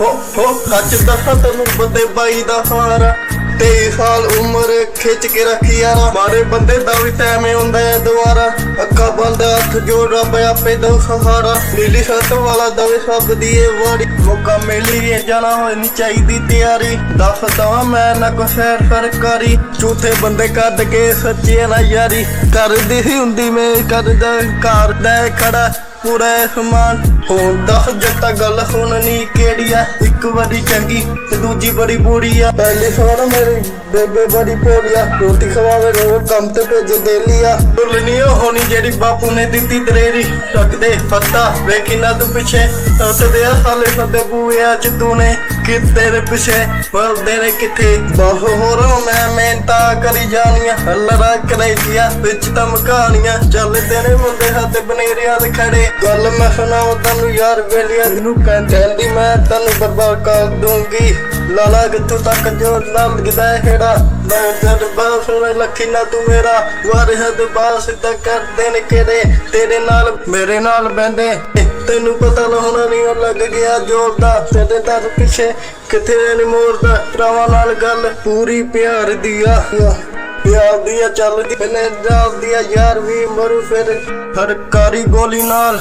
ਹੋ ਹੋ ਕੱਚ ਦੱਸਾਂ ਤੈਨੂੰ ਬੰਦੇ ਬਾਈ ਦਾ ਹਾਰਾ 23 ਸਾਲ ਉਮਰ ਖਿੱਚ ਕੇ ਰੱਖੀ ਯਾਰਾ ਮਾਰੇ ਬੰਦੇ ਦਾ ਵੀ ਟਾਈਮ ਹੁੰਦਾ ਹੈ ਦੁਬਾਰਾ। ਅੱਖਾਂ ਬੰਦ, ਹੱਥ ਜੋੜ, ਰੱਬ ਆਪੇ ਦੋ ਸਹਾਰਾ। ਨੀਲੀ ਸੱਤ ਵਾਲਾ ਦਵੇ ਸਭ ਦੀ ਇਹ ਵਾਰੀ। ਮੌਕਾ ਮਿਲੀ ਜਾਣਾ ਹੋਣੀ ਚਾਹੀਦੀ ਤਿਆਰੀ। ਦੱਸਦਾ ਵਾਂ ਮੈਂ ਨਾ ਕੋ ਸੈਰ ਸਰਕਾਰੀ ਝੂਠੇ ਬੰਦੇ ਕੱਢ ਕੇ ਸੱਚੇ ਨਾ ਯਾਰੀ। ਕਰਦੀ ਸੀ ਹੁੰਦੀ ਮੈਂ ਕਰਦਾ, ਘਰ ਦਾ ਖੜਾ। ਪੂਰਾ ਸਮਾਨ ਹੁਣ ਜੱਟਾ ਗੱਲ ਸੁਣਨੀ ਕਿਹੜੀ ਆ? ਇੱਕ ਵਾਰੀ ਚੰਗੀ ਤੇ ਦੂਜੀ ਬੜੀ ਬੁਰੀ ਆ। ਪਹਿਲੀ ਸੁਣ ਮੇਰੀ, ਬੇਬੇ ਬੜੀ ਭੋਲੀਆ ਰੋਟੀ ਖਵਾਵੇ ਰੋਜ਼ ਕੰਮ ਤੇ ਭੇਜੇ ਦੇਲੀ ਆ। ਦੁਲਨੀ ਉਹ ਹੋਣੀ ਜਿਹੜੀ ਬਾਪੂ ਨੇ ਦਿੱਤੀ ਦਰੇਰੀ ਟੱਕਦੇ ਫੱਤਾ ਵੇਖੀ ਨਾ ਤੂੰ ਪਿੱਛੇ। ਉੱਠਦੇ ਆ ਸਾਲੇ ਸੱਦੇ ਬੂਏ ਚ ਤੂੰ ਨੇ ਕਿ ਤੇਰੇ ਪਿੱਛੇ ਬਲਦੇ ਨੇ ਕਿੱਥੇ? ਬਹੁ ਹੋਰ ਮੈਂ ਮਿਹਨਤਾਂ ਕਰੀ ਜਾਣੀਆਂ। ਹੱਲਰਾ ਕਰੇਜੀਆਂ ਵਿੱਚ ਤਾਂ ਮਕਾਨੀਆਂ ਚੱਲਦੇ ਨੇ ਮੁੰਡੇ ਹੱਥ ਬਨੇਰਿਆਂ ਦੇ ਖੜੇ। ਗੱਲ ਮੈਂ ਸੁਣਾਉ ਤੈਨੂੰ ਯਾਰ ਵੇਲੀਆਂ ਨੂੰ ਕਹਿੰਦੀ ਮੈਂ ਤੈਨੂੰ ਬਰਬਾਦ ਕਰ ਦੂੰਗੀ। ਲਾਲਾ ਕਿੱਥੋਂ ਤੱਕ ਜੋ ਲੱਗਦਾ ਹੇੜਾ ਮੈਂ ਜਦ ਬਾਸ ਲੱਖੀ ਨਾ ਤੂੰ ਮੇਰਾ ਵਾਰ ਹੱਦ ਬਾਸ ਤਾਂ ਕਰਦੇ ਨੇ ਕਿਹੜੇ? ਤੇਰੇ ਨਾਲ ਮੇਰੇ ਨਾਲ ਬੈੰਦੇ ਤੈਨੂੰ ਪਤਾ ਨਾ ਹੋਣਾ ਨਹੀਂ ਉਹ ਲੱਗ ਗਿਆ ਜੋਰ ਤੇਰੇ ਦਰ ਪਿੱਛੇ ਕਿਥੇ ਨਹੀਂ ਮੋੜਦਾ। ਭਰਾਵਾਂ ਨਾਲ ਗੱਲ ਪੂਰੀ ਪਿਆਰ ਦੀ ਆ। ਪਿਆਰ ਦੀ ਆ ਚੱਲਦੀ ਨੇ ਜਾਂਦੀ ਆ, ਯਾਰ ਵੀ ਮਰੂ ਫਿਰ। ਸਰਕਾਰੀ ਗੋਲੀ ਨਾਲ।